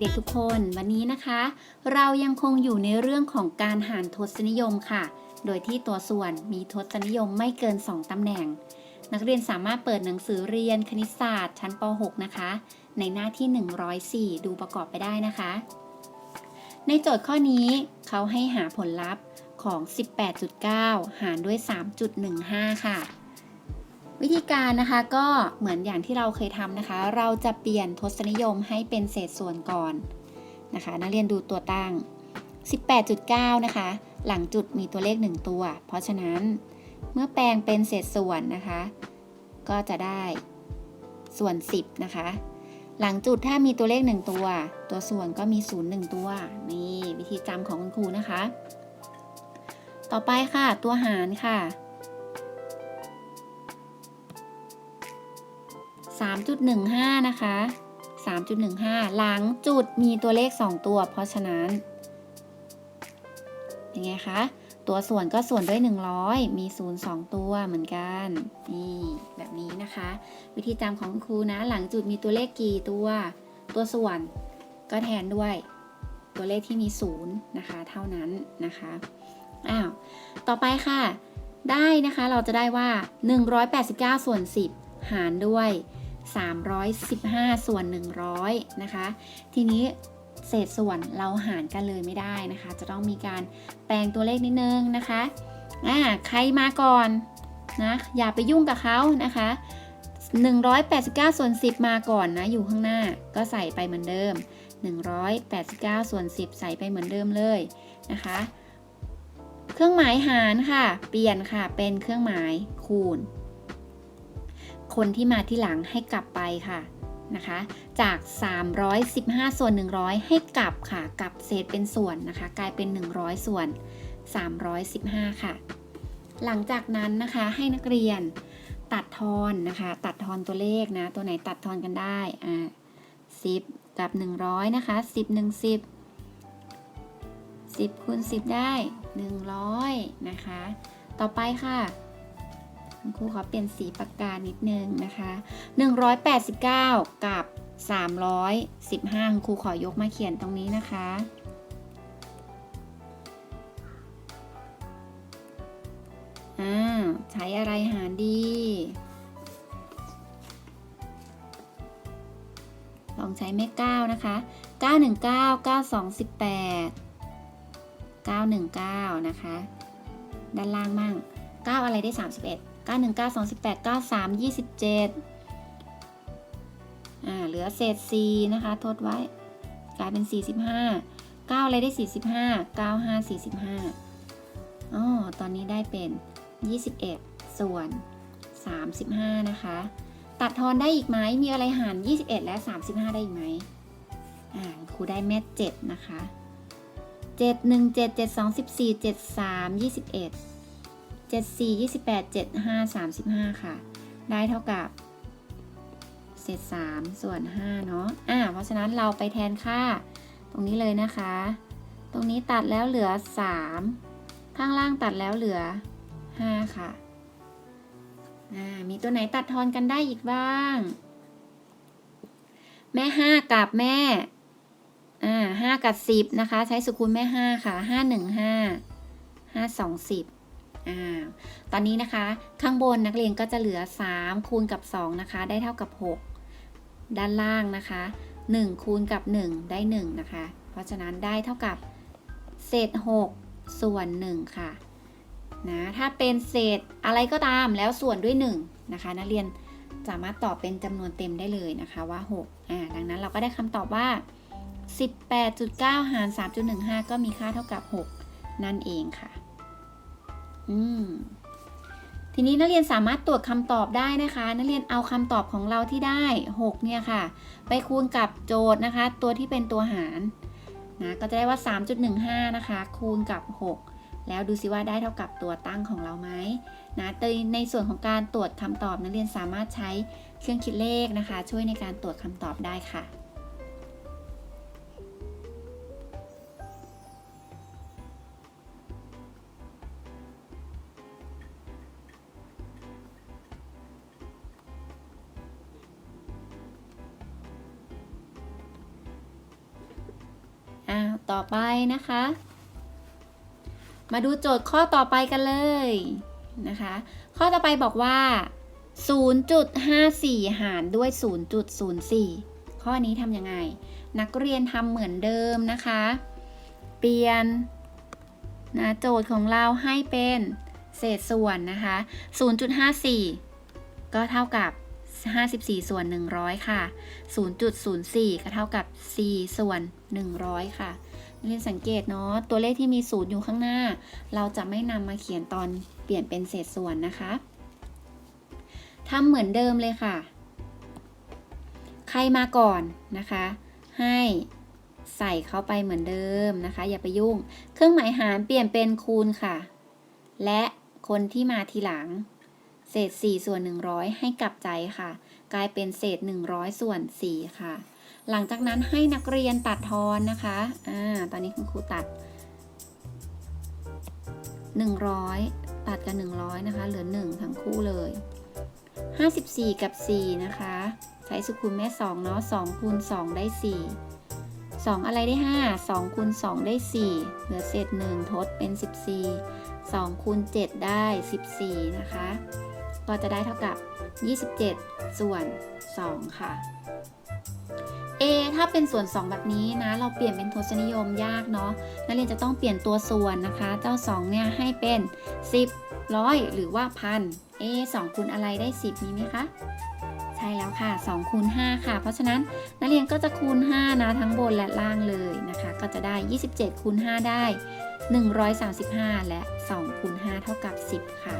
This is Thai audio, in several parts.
เด็กๆทุกคน วันนี้นะคะ เรายังคงอยู่ในเรื่องของการหารทศนิยมค่ะ โดยที่ตัวส่วนมีทศนิยมไม่เกิน 2 ตำแหน่ง นักเรียนสามารถเปิดหนังสือเรียนคณิตศาสตร์ชั้นป .6 นะคะ ในหน้าที่ 104 ดูประกอบไปได้นะคะ ในโจทย์ข้อนี้เขาให้หาผลลัพธ์ของ 18.9 หารด้วย 3.15 ค่ะ วิธีการนะคะก็เหมือนอย่างที่เราเคยทำนะคะ เราจะเปลี่ยนทศนิยมให้เป็นเศษส่วนก่อนนะคะ นักเรียนดูตัวตั้ง 18.9 นะคะ หลังจุดมีตัวเลข 1 ตัว เพราะฉะนั้นเมื่อแปลงเป็นเศษส่วนนะคะ ก็จะได้ส่วน 10 นะคะ หลังจุดถ้ามีตัวเลข 1 ตัว ตัวส่วนก็มี 0 1 ตัว นี่วิธีจำของคุณครูนะคะ ต่อไปค่ะ ตัวหารค่ะ 3.15 นะคะ 3.15 หลังจุดมีตัวเลข 2 ตัว เพราะฉะนั้นเป็นไงคะ ตัวส่วนก็ส่วนด้วย 100 มี 0 2 ตัวเหมือนกัน นี่แบบนี้นะคะ วิธีจำของคุณครูนะ หลังจุดมีตัวเลขกี่ตัว ตัวส่วนก็แทนด้วยตัวเลขที่มี 0 นะคะ เท่านั้นนะคะ อ้าว ต่อไปค่ะ ได้นะคะ เราจะได้ว่า 189 ส่วน 10 หารด้วย 315 ส่วน 100 นะคะ ทีนี้เศษส่วนเราหารกันเลยไม่ได้นะคะ จะต้องมีการแปลงตัวเลขนิดนึงนะคะอ่าใครมาก่อนนะอย่าไปยุ่งกับเขานะคะ 189 ส่วน 10 มาก่อนนะ อยู่ข้างหน้าก็ใส่ไปเหมือนเดิม 189 ส่วน 10 ใส่ไปเหมือนเดิมเลยนะคะ เครื่องหมายหารค่ะ เปลี่ยนค่ะเป็นเครื่องหมายคูณ คนที่มาที่หลังให้กลับไปค่ะนะคะ จาก 315 ส่วน 100 ให้กลับค่ะกลับเศษเป็นส่วนนะคะ กลายเป็น 100 ส่วน 315 ค่ะ หลังจากนั้นนะคะให้นักเรียนตัดทอนนะคะ ตัดทอนตัวเลขนะ ตัวไหนตัดทอนกันได้อ่า10 กับ 100 นะคะ 10 1 10 10คูณ10 ได้ 100 นะคะ ต่อไปค่ะ คุณครูขอเปลี่ยนสีปากกานิดนึงนะคะ 189 กับ 315คุณครูขอยกมาเขียนตรงนี้นะคะอ่าใช้อะไรหารดี ลองใช้แม่9นะคะ 919 9218 919 นะคะ ด้านล่างมั่ง 9 อะไรได้ 31 919 218 93 27อ่าเหลือเศษ4นะคะ ทดไว้ กลายเป็น 45 9 อะไรได้ 45 95 45อ๋อตอนนี้ได้เป็น 21 ส่วน 35 นะคะ ตัดทอนได้อีกไหม มีอะไรหาร 21 และ 35 ได้อีกไหมอ่าครูได้แม่7นะคะ 7 1 7 7 2 14 7 3 21 7 4 28 7 5 35 ค่ะ ได้เท่ากับเศษ3ส่วน5เนาะอ่าเพราะฉะนั้นเราไปแทนค่าตรงนี้เลยนะคะ ตรงนี้ตัดแล้วเหลือ 3 ข้างล่างตัดแล้วเหลือ 5 ค่ะอ่ามีตัวไหนตัดทอนกันได้อีกบ้าง แม่ 5 กับแม่อ่าห้ากับสิบนะคะ ใช้สกุลแม่ห้าค่ะห้าหนึ่งห้าห้าส อ่าตอนนี้นะคะข้างบนนักเรียนก็จะเหลือ 3 คูณกับ 2 นะคะ ได้เท่ากับ 6 ด้านล่างนะคะ 1 คูณกับ 1 ได้ 1 นะคะ เพราะฉะนั้นได้เท่ากับเศษ 6 ส่วน 1 ค่ะนะถ้าเป็นเศษอะไรก็ตามแล้วส่วนด้วย 1 นะคะ นักเรียนสามารถตอบเป็นจำนวนเต็มได้เลยนะคะว่า6อ่าดังนั้นเราก็ได้คำตอบว่า 18.9 หาร 3.15 ก็มีค่าเท่ากับ 6 นั่นเองค่ะ อืมทีนี้นักเรียนสามารถตรวจคำตอบได้นะคะ นักเรียนเอาคำตอบของเราที่ได้ 6 เนี่ยค่ะ ไปคูณกับโจทย์นะคะ ตัวที่เป็นตัวหารนะก็จะได้ว่า 3.15 นะคะ คูณกับ 6 แล้วดูซิว่าได้เท่ากับตัวตั้งของเราไหมนะแต่ในส่วนของการตรวจคำตอบนักเรียนสามารถใช้เครื่องคิดเลขนะคะ ช่วยในการตรวจคำตอบได้ค่ะ นะคะ มาดูโจทย์ข้อต่อไปกันเลยนะคะ ข้อต่อไปบอกว่า 0.54 หารด้วย 0.04 ข้อนี้ทำยังไง นักเรียนทำเหมือนเดิมนะคะ เปลี่ยนนะโจทย์ของเราให้เป็นเศษส่วนนะคะ 0.54 ก็เท่ากับ 54 ส่วน 100 ค่ะ 0.04 ก็เท่ากับ 4 ส่วน 100 ค่ะ เรียนสังเกตเนาะตัวเลขที่มีศูนย์อยู่ข้างหน้า เราจะไม่นำมาเขียนตอนเปลี่ยนเป็นเศษส่วนนะคะทำเหมือนเดิมเลยค่ะ ใครมาก่อนนะคะ ให้ใส่เข้าไปเหมือนเดิมนะคะ อย่าไปยุ่ง เครื่องหมายหารเปลี่ยนเป็นคูณค่ะ และคนที่มาทีหลัง เศษ 4 ส่วน 100 ให้กลับใจค่ะ กลายเป็นเศษ 100 ส่วน 4 ค่ะ หลังจากนั้นให้นักเรียนตัดทอนนะคะอ่าตอนนี้คุณครูตัด 100 ตัดกับ100 นะคะ เหลือ 1 ทั้งคู่เลย 54 กับ 4 นะคะ ใช้สุคูณแม่2เนาะ2คูณ2ได้ 4 2 อะไรได้ 5 2คูณ2ได้ 4 เหลือเศษ 1 ทดเป็น 14 2คูณ7ได้ 14 นะคะ ก็จะได้เท่ากับ 27 ส่วน 2 ค่ะ ถ้าเป็นส่วน 2 แบบนี้นะ เราเปลี่ยนเป็นทศนิยมยากเนาะนักเรียนจะต้องเปลี่ยนตัวส่วนนะคะ เจ้า 2 เนี่ยให้เป็น 10ร้อยหรือว่าพัน A 2คูณอะไรได้ 10 มีไหมคะ ใช่แล้วค่ะ2คูณ5ค่ะ เพราะฉะนั้นนักเรียนก็จะคูณ 5 นะ ทั้งบนและล่างเลยนะคะ ก็จะได้ 27คูณ5ได้ 135 และ 2คูณ5เท่ากับ 10 ค่ะ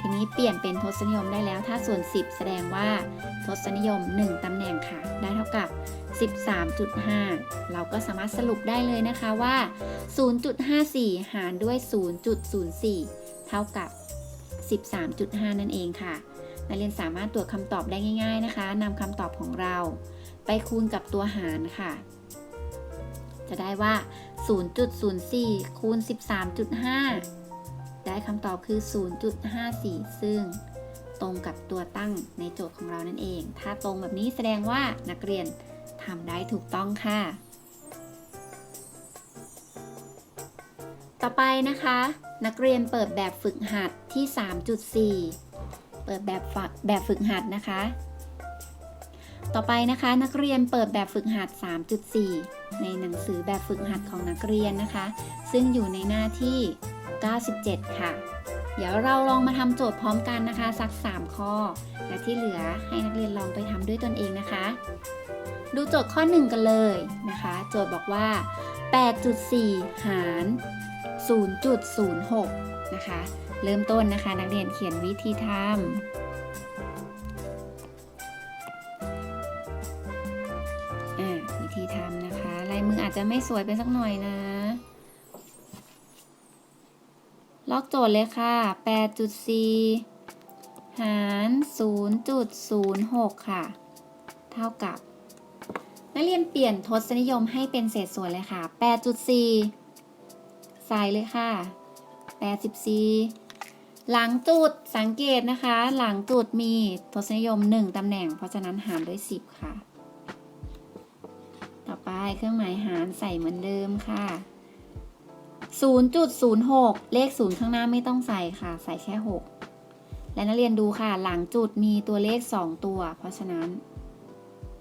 ทีนี้เปลี่ยนเป็นทศนิยมได้แล้ว ถ้าส่วน 10 แสดงว่า ทศนิยม 1ตำแหน่งค่ะ ได้เท่ากับ 13.5 เราก็สามารถสรุปได้เลยนะคะว่า 0.54 หารด้วย 0.04 เท่ากับ 13.5 นั่นเองค่ะ นักเรียนสามารถตรวจคำตอบได้ง่าย ๆนะคะนำคำตอบของเรา ไปคูณกับตัวหารค่ะ จะได้ว่า 0.04 คูณ 13.5 ได้คำตอบคือ 0.54 ซึ่ง ตรงกับตัวตั้งในโจทย์ของเรานั่นเอง ถ้าตรงแบบนี้แสดงว่านักเรียนทำได้ถูกต้องค่ะ ต่อไปนะคะ นักเรียนเปิดแบบฝึกหัดที่ 3.4 เปิดแบบแบบฝึกหัดนะคะ ต่อไปนะคะ นักเรียนเปิดแบบฝึกหัด 3.4 ในหนังสือแบบฝึกหัดของนักเรียนนะคะ ซึ่งอยู่ในหน้าที่ 97 ค่ะ เดี๋ยวเราลองมาทำโจทย์พร้อมกันนะคะสัก 3 ข้อ และที่เหลือให้นักเรียนลองไปทำด้วยตนเองนะคะ ดูโจทย์ข้อ 1 กันเลยนะคะ โจทย์บอกว่า 8.4 หาร 0.06 นะคะ เริ่มต้นนะคะ นักเรียนเขียนวิธีทำอ่าวิธีทำนะคะ ลายมืออาจจะไม่สวยไปสักหน่อยนะ ล็อกโจทย์เลยค่ะ 8.4 หาร 0.06 ค่ะ เท่ากับ นักเรียนเปลี่ยนทศนิยมให้เป็นเศษส่วนเลยค่ะ 8.4 ใส่เลยค่ะ 84 หลังจุดสังเกตนะคะ หลังจุดมีทศนิยม 1 ตำแหน่ง เพราะฉะนั้นหารด้วย 10 ค่ะ ต่อไปเครื่องหมายหารใส่เหมือนเดิมค่ะ 0.06 เลข 0 ข้างหน้าไม่ต้องใส่ค่ะ ใส่แค่ 6 และนักเรียนดูค่ะ หลังจุดมีตัวเลข 2 ตัว เพราะฉะนั้น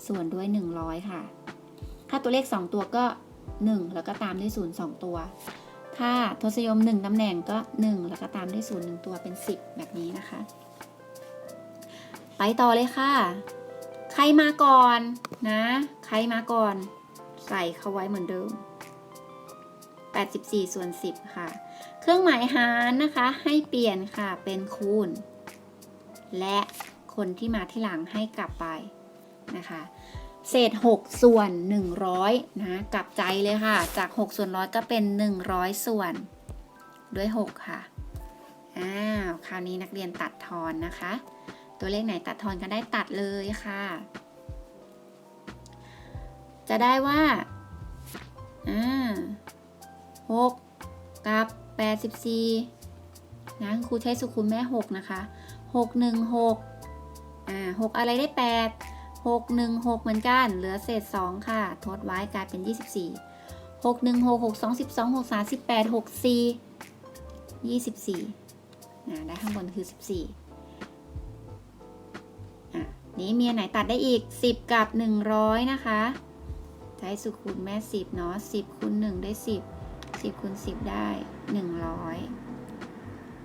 ส่วนด้วย 100 ค่ะ ถ้าตัวเลข 2 ตัวก็ 1 แล้วก็ตามด้วย 0 2 ตัว ถ้าทศนิยม 1ตำแหน่งก็ 1 แล้วก็ตามด้วย 0 1 ตัวเป็น 10 แบบนี้นะคะ ไปต่อเลยค่ะ ใครมาก่อนนะ ใครมาก่อน ใส่เข้าไว้เหมือนเดิม 84ส่วน10 ค่ะ เครื่องหมายหารนะคะให้เปลี่ยนค่ะเป็นคูณ และคนที่มาที่หลังให้กลับไปนะคะ เศษ 6 ส่วน 100นะกลับใจเลยค่ะ จาก 6 ส่วนร้อยก็เป็น 100 ส่วนด้วย 6 ค่ะอ้าวคราวนี้นักเรียนตัดทอนนะคะ ตัวเลขไหนตัดทอนกันได้ตัดเลยค่ะ จะได้ว่าอ่า 6 กับ 84นะครูใช้สุขุมแม่ 6 นะคะ 6 1 6อ่า6อะไรได้ 8 6 1 6 เหมือนกัน เหลือเศษ 2 ค่ะ ทดไว้กลายเป็น 24หกหนึ่งหกหกสองสิบสองหกสามสิบแปดหกสี่ยี่สิบสี่อ่าได้ข้างบนคือสิบสี่อะนี้มีอันไหนตัดได้อีกสิบกับหนึ่งร้อยนะคะ ใช้สุดคูณแม่สิบเนาะสิบคูณหนึ่งได้สิ บสิบคูณสิบได้หนึ่งร้อย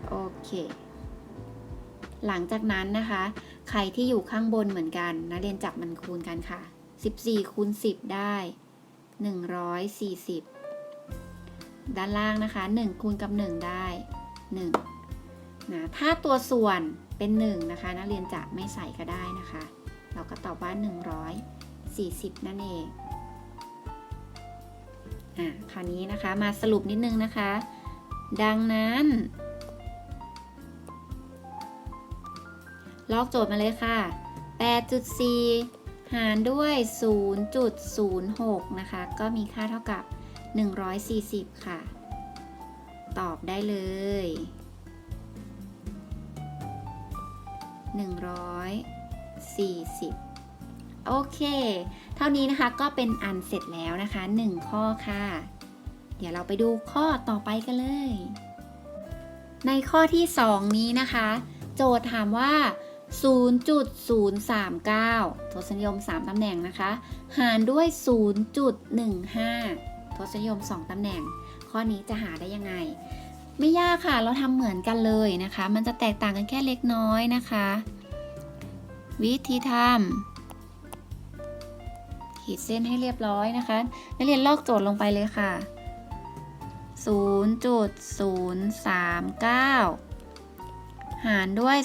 โอเค หลังจากนั้นนะคะ ใครที่อยู่ข้างบนเหมือนกันนะเรียนจับมันคูณกันค่ะ 14คูณ10 ได้ 140 ด้านล่างนะคะ 1 คูณกับ 1 ได้ 1 นะ ถ้าตัวส่วนเป็น 1 นะคะ นักเรียนจะไม่ใส่ก็ได้นะคะ เราก็ตอบว่า 140 นั่นเอง อะคราวนี้นะคะมาสรุปนิดนึงนะคะ ดังนั้น ลอกโจทย์มาเลยค่ะ 8.4 หารด้วย 0.06 นะคะ ก็มีค่าเท่ากับ 140 ค่ะ ตอบได้เลย 140 โอเค เท่านี้นะคะก็เป็นอันเสร็จแล้วนะคะ 1 ข้อค่ะ เดี๋ยวเราไปดูข้อต่อไปกันเลย ในข้อที่ 2 นี้นะคะ โจทย์ถามว่า 0.039 ทศนิยม 3 ตำแหน่งนะคะ หารด้วย 0.15 ทศนิยม 2 ตำแหน่ง ข้อนี้จะหาได้ยังไง ไม่ยากค่ะ เราทำเหมือนกันเลยนะคะ มันจะแตกต่างกันแค่เล็กน้อยนะคะ วิธีทำ ขีดเส้นให้เรียบร้อยนะคะ นักเรียนลอกโจทย์ลงไปเลยค่ะ 0.039 หารด้วย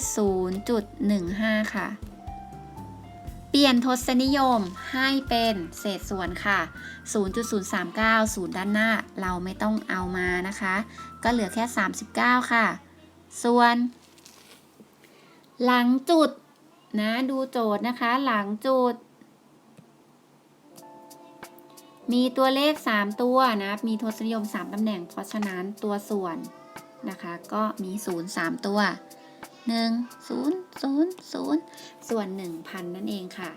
0.15 ค่ะ เปลี่ยนทศนิยมให้เป็นเศษส่วนค่ะ 0.039ศูนย์ด้านหน้า เราไม่ต้องเอามานะคะ ก็เหลือแค่ 39 ค่ะ ส่วน หลังจุดนะ ดูโจทย์นะคะ หลังจุด มีตัวเลข 3 ตัวนะ มีทศนิยม 3ตำแหน่ง เพราะฉะนั้นตัวส่วนนะคะ ก็มี 0 3 ตัว 1 0 0 0 ส่วน 1,000 นั่นเองค่ะ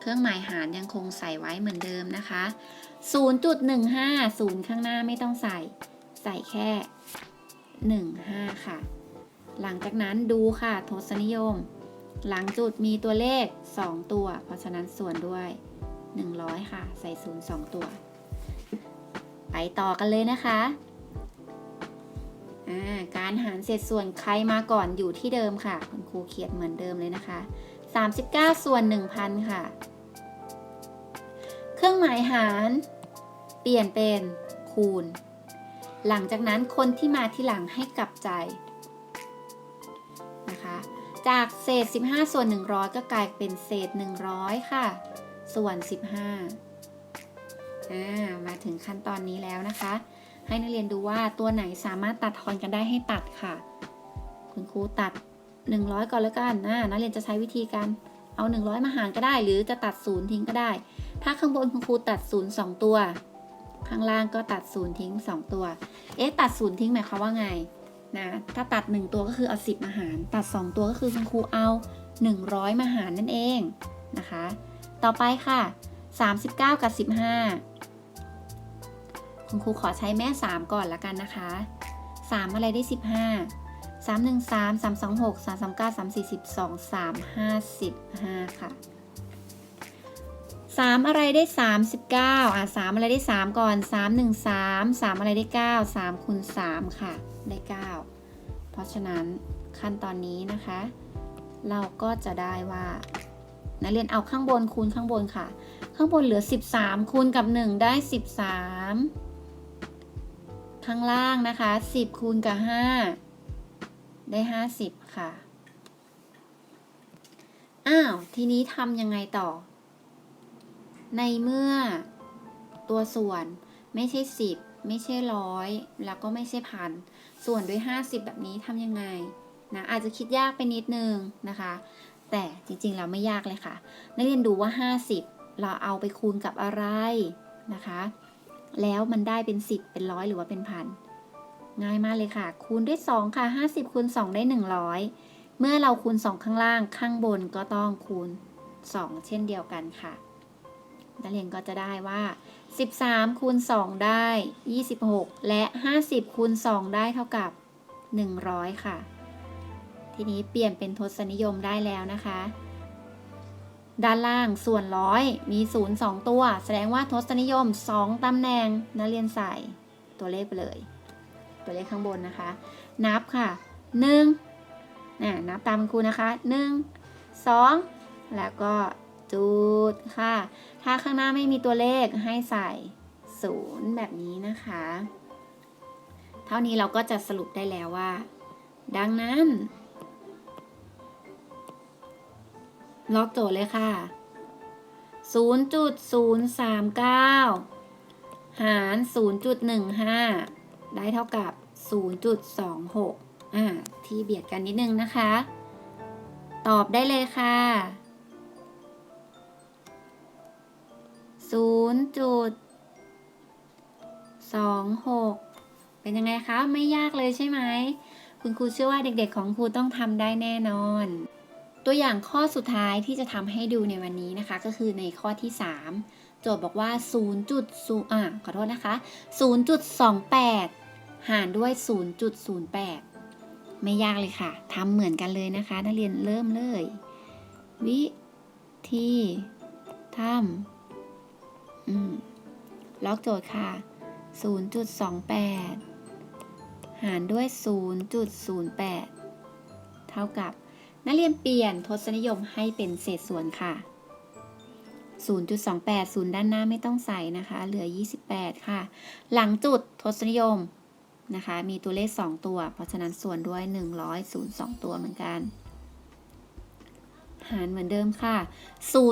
เครื่องหมายหารยังคงใส่ไว้เหมือนเดิมนะคะ 0.15 0 ข้างหน้าไม่ต้องใส่ ใส่แค่ 15 ค่ะ หลังจากนั้นดูค่ะทศนิยม หลังจุดมีตัวเลข 2 ตัว เพราะฉะนั้นส่วนด้วย 100 ค่ะ ใส่0 2ตัว ไปต่อกันเลยนะคะการหารเศษส่วนใครมาก่อนอยู่ที่เดิมค่ะ คุณครูเขียนเหมือนเดิมเลยนะคะ 39 ส่วน 1,000 ค่ะ เครื่องหมายหาร เปลี่ยนเป็นคูณ หลังจากนั้นคนที่มาที่หลังให้กลับใจนะคะ จากเศษ 15 ส่วน 100 ก็กลายเป็นเศษ 100 ค่ะ ส่วน 15อ่ามาถึงขั้นตอนนี้แล้วนะคะ ให้นักเรียนดูว่าตัวไหนสามารถตัดทอนกันได้ให้ตัดค่ะ คุณครูตัด 100 ก่อนแล้วกันนะนักเรียนจะใช้วิธีการเอา 100 มาหารก็ได้ หรือจะตัดศูนย์ทิ้งก็ได้ ถ้าข้างบนคุณครูตัดศูนย์สองตัว ข้างล่างก็ตัดศูนย์ทิ้ง 2 ตัว เอ๊ะตัดศูนย์ทิ้งหมายความว่าไงนะถ้าตัด 1 ตัวก็คือเอา 10 มาหาร ตัด 2 ตัวก็คือคุณครูเอา 100 มาหารนั่นเองนะคะ ต่อไปค่ะ 39 กับ 15 คุณครูขอใช้แม่ 3 ก่อนละกันนะคะ 3 อะไรได้ 15 3 1 3 3 2 6 3 3 9 3 4 12 3 5 15 ค่ะ 3 อะไรได้ 39อะ3อะไรได้ 3 ก่อน 3 1 3 3 อะไรได้ 9 3คูณ3ค่ะ ได้ 9 เพราะฉะนั้นขั้นตอนนี้นะคะ เราก็จะได้ว่า นักเรียนเอาข้างบนคูณข้างบนค่ะ ข้างบนเหลือ 13 คูณกับ 1 ได้ 13 ข้างล่างนะคะ 10 คูณกับ 5 ได้ 50 ค่ะ อ้าว ทีนี้ทำยังไงต่อ ในเมื่อตัวส่วนไม่ใช่ 10 ไม่ใช่ร้อยแล้วก็ไม่ใช่พันส่วนด้วย 50 แบบนี้ทำยังไงนะอาจจะคิดยากไปนิดนึงนะคะ แต่จริงๆแล้วไม่ยากเลยค่ะ นักเรียนดูว่า 50 เราเอาไปคูณกับอะไรนะคะ แล้วมันได้เป็น 10 เป็นร้อยหรือว่าเป็นพันง่ายมากเลยค่ะ คูณด้วย 2 ค่ะ 50คูณ2 ได้ 100 เมื่อเราคูณ 2 ข้างล่าง ข้างบนก็ต้องคูณ 2 เช่นเดียวกันค่ะ นักเรียนก็จะได้ว่า 13 คูณ 2 ได้ 26 และ 50 คูณ 2 ได้เท่ากับ 100 ค่ะ ทีนี้เปลี่ยนเป็นทศนิยมได้แล้วนะคะ ด้านล่างส่วนร้อยมี0 2ตัว แสดงว่าทศนิยม 2ตำแหน่งนักเรียนใส่ตัวเลขไปเลย ตัวเลขข้างบนนะคะ นับค่ะ1น่ะนับตามคุณครูนะคะ 1 2 แล้วก็จุดค่ะ ถ้าข้างหน้าไม่มีตัวเลขให้ใส่0แบบนี้นะคะ เท่านี้เราก็จะสรุปได้แล้วว่า ดังนั้น ล็อกโจทย์เลยค่ะ 0.039 หาร 0.15 ได้เท่ากับ 0.26 อ่า ที่เบียดกันนิดนึงนะคะ ตอบได้เลยค่ะ 0.26 เป็นยังไงคะ ไม่ยากเลยใช่ไหม คุณครูเชื่อว่าเด็กๆของครูต้องทำได้แน่นอน ตัวอย่างข้อสุดท้ายที่จะทำให้ดูในวันนี้นะคะ ก็คือในข้อที่ 3 โจทย์บอกว่า0.0อะขอโทษนะคะ 0.28 หารด้วย 0.08 ไม่ยากเลยค่ะทำเหมือนกันเลยนะคะ นักเรียนเริ่มเลย วิธีทำอืมล็อกโจทย์ค่ะ 0.28 หารด้วย 0.08 เท่ากับ นักเรียนเปลี่ยนทศนิยมให้เป็นเศษส่วนค่ะ 0.28ศูนย์ด้านหน้าไม่ต้องใส่นะคะ เหลือ 28 ค่ะ หลังจุดทศนิยมนะคะ มีตัวเลข 2 ตัว เพราะฉะนั้นส่วนด้วย 100 0 2 ตัวเหมือนกัน หารเหมือนเดิมค่ะ 0.08ศู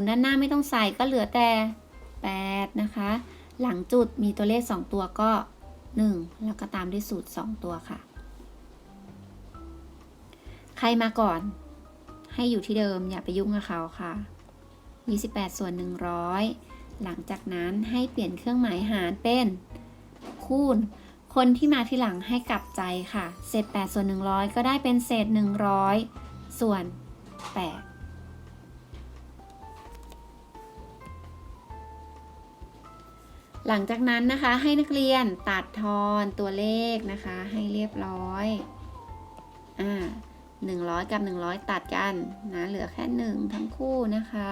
นย์ด้านหน้าไม่ต้องใส่ก็เหลือแต่ 8 นะคะ หลังจุดมีตัวเลข 2 ตัวก็ 1 แล้วก็ตามด้วยสูตร 2 ตัวค่ะ ใครมาก่อน ให้อยู่ที่เดิมอย่าไปยุ่งกับเขาค่ะ 28 ส่วน 100 หลังจากนั้นให้เปลี่ยนเครื่องหมายหารเป็น คูณ คนที่มาที่หลังให้กลับใจค่ะ เศษ 8 ส่วน 100 ก็ได้เป็นเศษ 100 ส่วน 8หลังจากนั้นนะคะให้นักเรียนตัดทอนตัวเลขนะคะ ให้เรียบร้อย อ่า 100 กับ 100 ตัดกันนะเหลือแค่ 1 ทั้งคู่นะคะ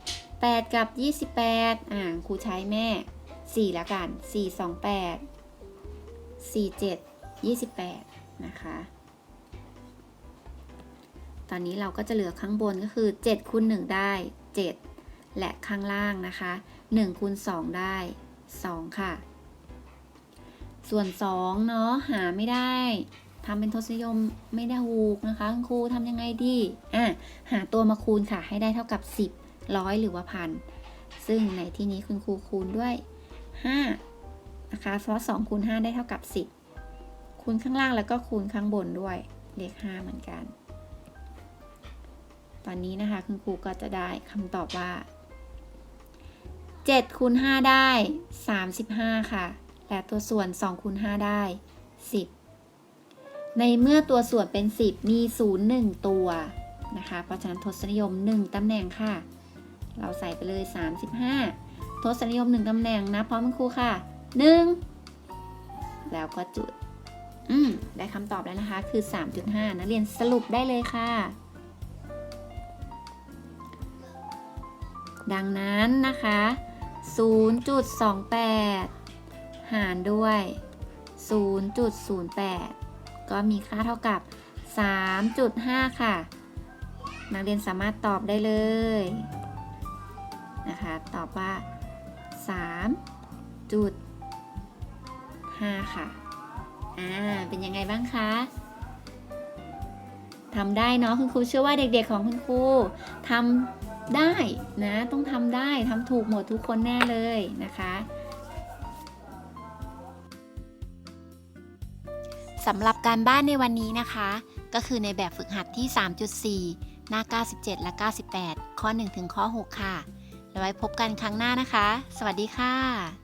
8 กับ 28อ่าครูใช้แม่4แล้วกัน 4 2 8 4 7 28 นะคะ ตอนนี้เราก็จะเหลือข้างบนก็คือ 7คูณ1ได้ 7 และข้างล่างนะคะ1คูณ2ได้ 2 ค่ะ ส่วน 2 เนาะหาไม่ได้ ทำเป็นทศนิยมไม่ได้ถูกนะคะคุณครูทำยังไงดีอะหาตัวมาคูณค่ะ ให้ได้เท่ากับ 10ร้อยหรือว่าพันซึ่งในที่นี้คุณครูคูณด้วย5นะคะเพราะ2คูณ5ได้เท่ากับ 10 คูณข้างล่างแล้วก็คูณข้างบนด้วยเลข5เหมือนกัน ตอนนี้นะคะคุณครูก็จะได้คำตอบว่า7คูณ5ได้ 35 ค่ะ และตัวส่วน2คูณ5ได้ 10 ในเมื่อตัวส่วนเป็น 10 มี 0 1 ตัวนะคะ เพราะฉะนั้นทศนิยม 1ตำแหน่งค่ะ เราใส่ไปเลย 35 ทศนิยม 1ตำแหน่งนะพร้อมคุณครูค่ะ 1 แล้วก็จุด อืมได้คำตอบแล้วนะคะ คือ 3.5นักเรียนสรุปได้เลยค่ะ ดังนั้นนะคะ 0.28 หารด้วย 0.08 ก็มีค่าเท่ากับ 3.5 ค่ะ นักเรียนสามารถตอบได้เลยนะคะ ตอบว่า 3.5 ค่ะ อ่า เป็นยังไงบ้างคะทำได้เนาะคุณครูเชื่อว่าเด็กๆของคุณครูทำได้นะ ต้องทำได้ทำถูกหมดทุกคนแน่เลยนะคะ สำหรับการบ้านในวันนี้นะคะ ก็คือในแบบฝึกหัดที่ 3.4 หน้า 97 และ 98 ข้อ 1 ถึงข้อ 6 ค่ะ แล้วไว้พบกันครั้งหน้านะคะ สวัสดีค่ะ